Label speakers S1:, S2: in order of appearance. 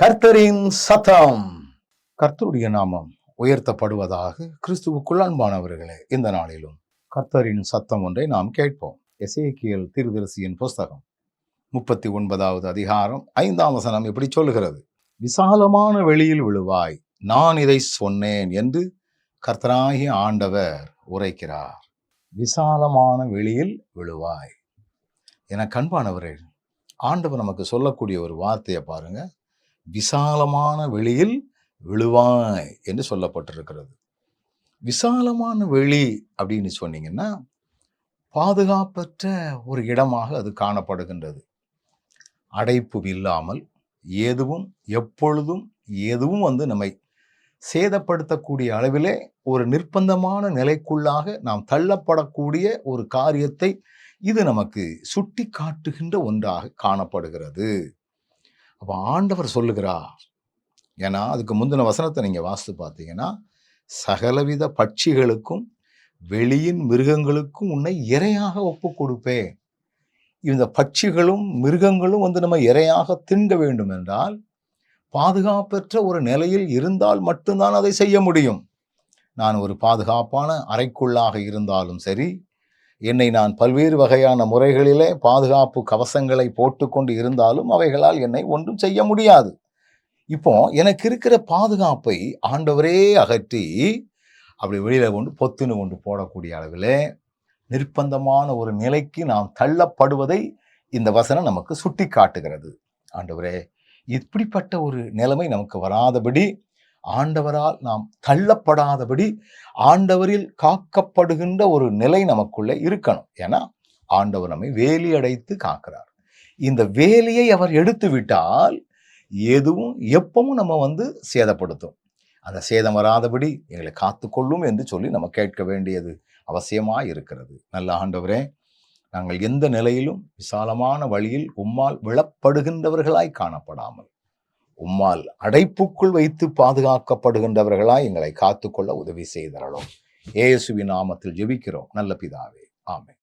S1: கர்த்தரின் சத்தம். கர்த்தருடைய நாமம் உயர்த்தப்படுவதாக கிறிஸ்துவுக்குள் அன்பானவர்களே இந்த நாளிலும் கர்த்தரின் சத்தம் ஒன்றை நாம் கேட்போம். எசேக்கியல் திருதரிசியின் புஸ்தகம் முப்பத்தி ஒன்பதாவது அதிகாரம் ஐந்தாம் வசனம் இப்படி சொல்லுகிறது? விசாலமான வெளியில் விழுவாய் நான் இதை சொன்னேன் என்று கர்த்தராகி ஆண்டவர் உரைக்கிறார். விசாலமான வெளியில் விழுவாய். என கண்பானவரே ஆண்டவர் நமக்கு சொல்லக்கூடிய ஒரு வார்த்தையை பாருங்கள் விசாலமான வெளியில் விழுவாய் என்று சொல்லப்பட்டிருக்கிறது. விசாலமான வெளி அப்படின்னு சொன்னீங்கன்னா பாதுகாப்பற்ற ஒரு இடமாக அது காணப்படுகின்றது. அடைப்பு இல்லாமல் எதுவும் எப்பொழுதும் எதுவும் வந்து நம்மை சேதப்படுத்தக்கூடிய அளவிலே ஒரு நிர்பந்தமான நிலைக்குள்ளாக நாம் தள்ளப்படக்கூடிய ஒரு காரியத்தை இது நமக்கு சுட்டி காட்டுகின்ற ஒன்றாக காணப்படுகிறது. அப்போ ஆண்டவர் சொல்லுகிறார். ஏன்னா அதுக்கு முந்தின வசனத்தை நீங்கள் வாசித்து பார்த்தீங்கன்னா சகலவித பட்சிகளுக்கும் வெளியின் மிருகங்களுக்கும் உன்னை இரையாக ஒப்பு கொடுப்பேன். இந்த பட்சிகளும் மிருகங்களும் வந்து நம்ம இரையாக தின்க வேண்டும் என்றால் பாதுகாப்பற்ற ஒரு நிலையில் இருந்தால் மட்டும்தான் அதை செய்ய முடியும். நான் ஒரு பாதுகாப்பான அறைக்குள்ளாக இருந்தாலும் சரி என்னை நான் பல்வேறு வகையான முறைகளிலே பாதுகாப்பு கவசங்களை போட்டுக்கொண்டு இருந்தாலும் அவைகளால் என்னை ஒன்றும் செய்ய முடியாது. இப்போ எனக்கு இருக்கிற பாதுகாப்பை ஆண்டவரே அகற்றி அப்படி வெளியில் கொண்டு பொத்துன்னு கொண்டு போடக்கூடிய அளவில் நிர்பந்தமான ஒரு நிலைக்கு நாம் தள்ளப்படுவதை இந்த வசனம் நமக்கு சுட்டி காட்டுகிறது ஆண்டவரே இப்படிப்பட்ட ஒரு நிலைமை நமக்கு வராதபடி ஆண்டவரால் நாம் தள்ளப்படாதபடி ஆண்டவரில் காக்கப்படுகின்ற ஒரு நிலை நமக்குள்ளே இருக்கணும். ஏன்னா ஆண்டவர் நம்மை வேலி அடைத்து காக்கிறார். இந்த வேலியை அவர் எடுத்து விட்டால் எதுவும் எப்பவும் நம்ம வந்து சேதப்படுத்தும். அந்த சேதம் வராதபடி எங்களை காத்துக்கொள்ளும் என்று சொல்லி நம்ம கேட்க வேண்டியது அவசியமாக இருக்கிறது. நல்ல ஆண்டவரே நாங்கள் எந்த நிலையிலும் விசாலமான வழியில் உம்மால் விழப்படுகின்றவர்களாய் காணப்படாமல் உம்மால் அடைப்புக்குள் வைத்து பாதுகாக்கப்படுகின்றவர்களாய் எங்களை காத்துக்கொள்ள உதவி செய்தரலும் ஏசுவி நாமத்தில் ஜெபிக்கிறோம். நல்ல பிதாவே. ஆமை